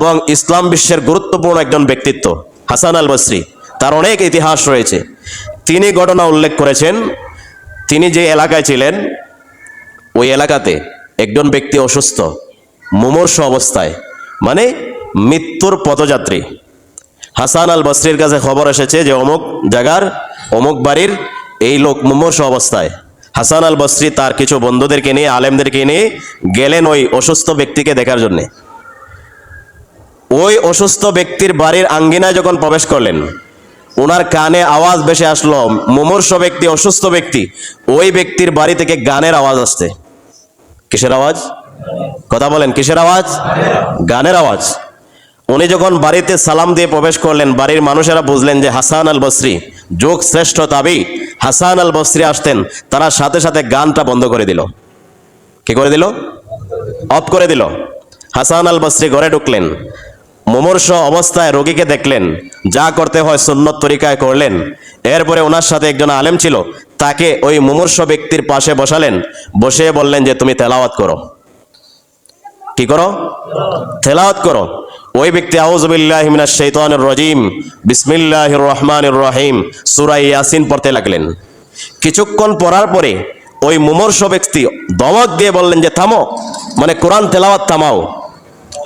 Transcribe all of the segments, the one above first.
এবং ইসলাম বিশ্বের গুরুত্বপূর্ণ একজন ব্যক্তিত্ব, হাসান আল বসরি। তার অনেক ইতিহাস রয়েছে। তিনি ঘটনা উল্লেখ করেছেন, তিনি যে এলাকায় ছিলেন, ওই এলাকাতে একজন ব্যক্তি অসুস্থ, মুমূর্ষ অবস্থায় মানে মৃত্যুর পথযাত্রী হাসান আল বসরির কাছে খবর এসেছে যে অমুক জায়গার, অমুক বাড়ির এই লোক মুমূর্ষ অবস্থায়। হাসান আল বসরি তার কিছু বন্ধুদেরকে নিয়ে, আলেমদেরকে নিয়ে গেলেন ওই অসুস্থ ব্যক্তিকে দেখার জন্যে। ওই অসুস্থ ব্যক্তির বাড়ির আঙ্গিনায় যখন প্রবেশ করলেন ওনার কানে আওয়াজ ভেসে আসলো, মুমূর্ষ ব্যক্তি, অসুস্থ ব্যক্তি, ওই ব্যক্তির বাড়ি থেকে গানের আওয়াজ আসছে। কিসের আওয়াজ? কথা বলেন, কিসের আওয়াজ? গানের আওয়াজ। উনি যখন বাড়িতে সালাম দিয়ে প্রবেশ করলেন, বাড়ির মানুষেরা বুঝলেন যে হাসান আল বসরি যোগ শ্রেষ্ঠ তাবি, হাসান আল বসরি আসতেন, তারা সাথে সাথে গানটা বন্ধ করে দিল। কি করে দিল? অফ করে দিল। হাসান আল বসরি ঘরে ঢুকলেন। মুমূর্ষ অবস্থায় রোগীকে দেখলেন, যা করতে হয় সুন্নত তরিকায় করলেন। এরপরে ওনার সাথে একজন আলেম ছিল, তাকে ওই মুমূর্ষ ব্যক্তির পাশে বসালেন, বসে বললেন যে, তুমি তেলাওয়াত করো। কি করো? তেলাওয়াত করো। ওই ব্যক্তি আউজবিল্লাহ মিনাশ শাইতানির রাজিম, বিসমিল্লাহির রহমানির রহিম। সূরা ইয়াসিন পড়তে লাগলেন। কিছুক্ষণ পড়ার পরে ওই মুমূর্ষ ব্যক্তি দমক দিয়ে বললেন যে, থামো মানে কোরআন তেলাওয়াত থামাও।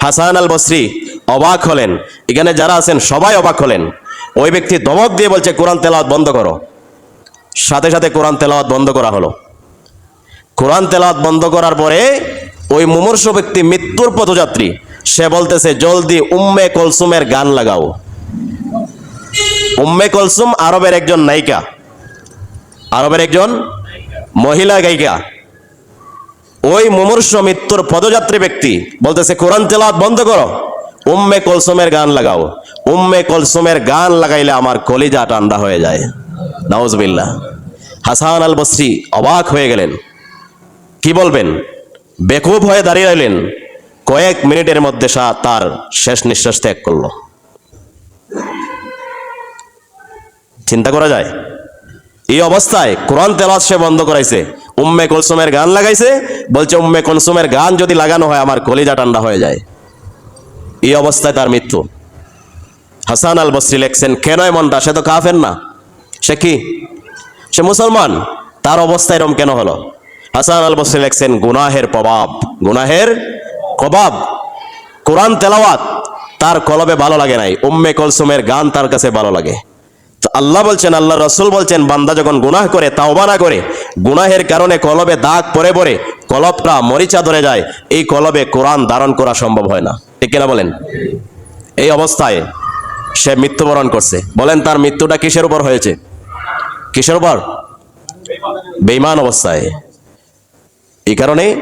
হাসান আল বসরি অবাক হলেন। এখানে যারা আছেন, সবাই অবাক হলেন। ওই ব্যক্তি দমক দিয়ে বলছে, কোরআন তেলাওয়াত বন্ধ করো। সাথে সাথে কোরআন তেলাওয়াত বন্ধ করা হলো। কোরআন তেলাওয়াত বন্ধ করার পরে ওই মুমূর্ষ ব্যক্তি মৃত্যুর পথযাত্রী, সে বলতেছে, জলদি উম্মে কলসুমের গান লাগাও। উম্মে কলসুম আরবের একজন নায়িকা। আরবের একজন মহিলা গায়িকা। ওই মুমূর্ষ মৃত্যুর পদযাত্রী ব্যক্তি বলতেছে, কোরআন তেলাওয়াত বন্ধ করো। উম্মে কলসুমের গান লাগাও। উম্মে কলসুমের গান লাগাইলে আমার কলিজা ঠান্ডা হয়ে যায়। নাউজবিল্লাহ। হাসান আল বসরি অবাক হয়ে গেলেন। কি বলবেন? বেকুব হয়ে দাঁড়িয়ে রইলেন। কয়েক মিনিটের মধ্যে সা তার শেষ নিঃশ্বাস ত্যাগ করল। চিন্তা করা যায়? এই অবস্থায় কোরআন তেলাত সে বন্ধ করাইছে। উম্মে কলসুমের গান লাগাইছে। বলছে, উম্মে কলসুমের গান যদি লাগানো হয়, আমার কলিজা ঠান্ডা হয়ে যায়। এই অবস্থায় তার মৃত্যু। হাসান আল বসরি লেখছেন, কেন এমনটা সে তো কাফের না। সে কি? সে মুসলমান। তার অবস্থা এরম কেন হলো? হাসান আল বসরি লেখছেন, গুনাহের প্রভাব। গুনাহের প্রভাব। কোরআন তেলাওয়াত তার কলবে ভালো লাগে নাই। উম্মে কলসুমের গান তার কাছে ভালো লাগে। তো আল্লাহ বলছেন আল্লাহ রসুল বলছেন, বান্দা যখন গুনাহ করে, তাওবা না করে, গুনাহের কারণে কলবে দাগ পরে পরে কলবটা মরিচা ধরে যায়, এই কলবে কোরআন ধারণ করা সম্ভব হয় না। ঠিক কিনা বলেন? এই অবস্থায় সে মৃত্যুবরণ করছে। বলেন, তার মৃত্যুটা কিসের উপর হয়েছে? কিসের উপর? বেইমান অবস্থায়। এই কারণে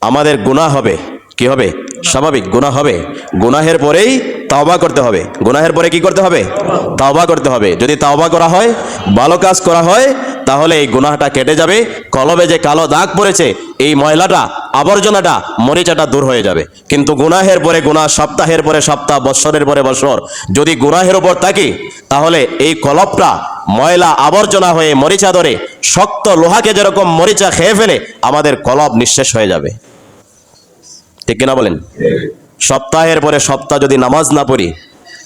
আমাদের গুনাহ হবে। কি হবে? স্বাভাবিক, গুনাহ হবে। গুনাহের পরেই তাওবা করতে হবে। গুনাহের পরে কি করতে হবে? তাওবা করতে হবে। যদি তাওবা করা হয়, ভালো কাজ করা হয়, তাহলে এই গুনাহটা কেটে যাবে কলবে যে কালো দাগ পড়েছে, এই ময়লাটা, আবর্জনাটা, মরিচাটা দূর হয়ে যাবে। কিন্তু গুনাহের পরে গুনাহ, সপ্তাহের পরে সপ্তাহ, বৎসরের পরে বৎসর, যদি গুনাহের উপর থাকি, তাহলে এই কলবটা ময়লা, আবর্জনা হয়ে মরিচা ধরে, শক্ত লোহাকে যেরকম মরিচা খেয়ে ফেলে, আমাদের কলব নিঃশেষ হয়ে যাবে। ঠিক কিনা বলেন? সপ্তাহের পরে সপ্তাহ যদি নামাজ না পড়ি,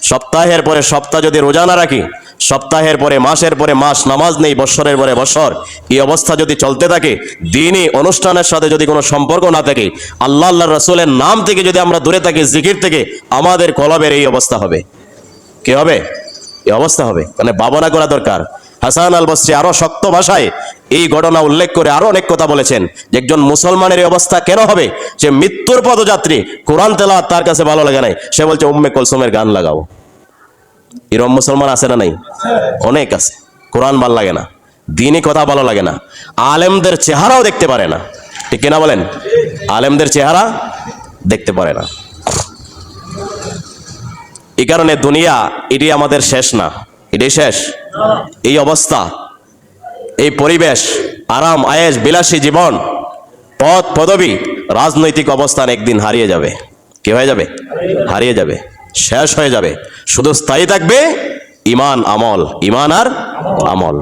সপ্তাহের পরে সপ্তাহ যদি রোজা না রাখি, সপ্তাহের পরে মাসের পরে মাস, নামাজ নেই, বৎসরের পরে বৎসর, এই অবস্থা যদি চলতে থাকে, দিনই অনুষ্ঠানের সাথে যদি কোনো সম্পর্ক না থাকে, আল্লাহ আল্লাহ রসুলের নাম থেকে যদি আমরা দূরে থাকি, জিকির থেকে, আমাদের কলবের এই অবস্থা হবে। কি হবে? এই অবস্থা হবে। মানে ভাবনা করা দরকার। হাসান আল বসরি আরও শক্ত ভাষায় এই ঘটনা উল্লেখ করে আরও অনেক কথা বলেছেন যে একজন মুসলমানের অবস্থা কেন হবে? যে মৃত্যুর পদযাত্রী, কোরআন তেলা তার কাছে ভালো লাগে নাই। সে বলছে, উম্মে কলসুমের গান লাগাও। এরম মুসলমান আছে না নাই? অনেক আছে। কোরআন ভালো লাগে না। দিনই কথা ভালো লাগে না। আলেমদের চেহারাও দেখতে পারে না। ঠিক কিনা বলেন? আলেমদের চেহারা দেখতে পারে না। এই কারণে দুনিয়া, এটি আমাদের শেষ না। এটাই শেষ। এই অবস্থা, এই পরিবেশ, আরাম আয়েস বিলাসী জীবন পদ পদবী, রাজনৈতিক অবস্থান একদিন হারিয়ে যাবে। কি হয়ে যাবে? হারিয়ে যাবে। শেষ হয়ে যাবে। শুধু স্থায়ী থাকবে ইমান আমল, ইমান আর আমল।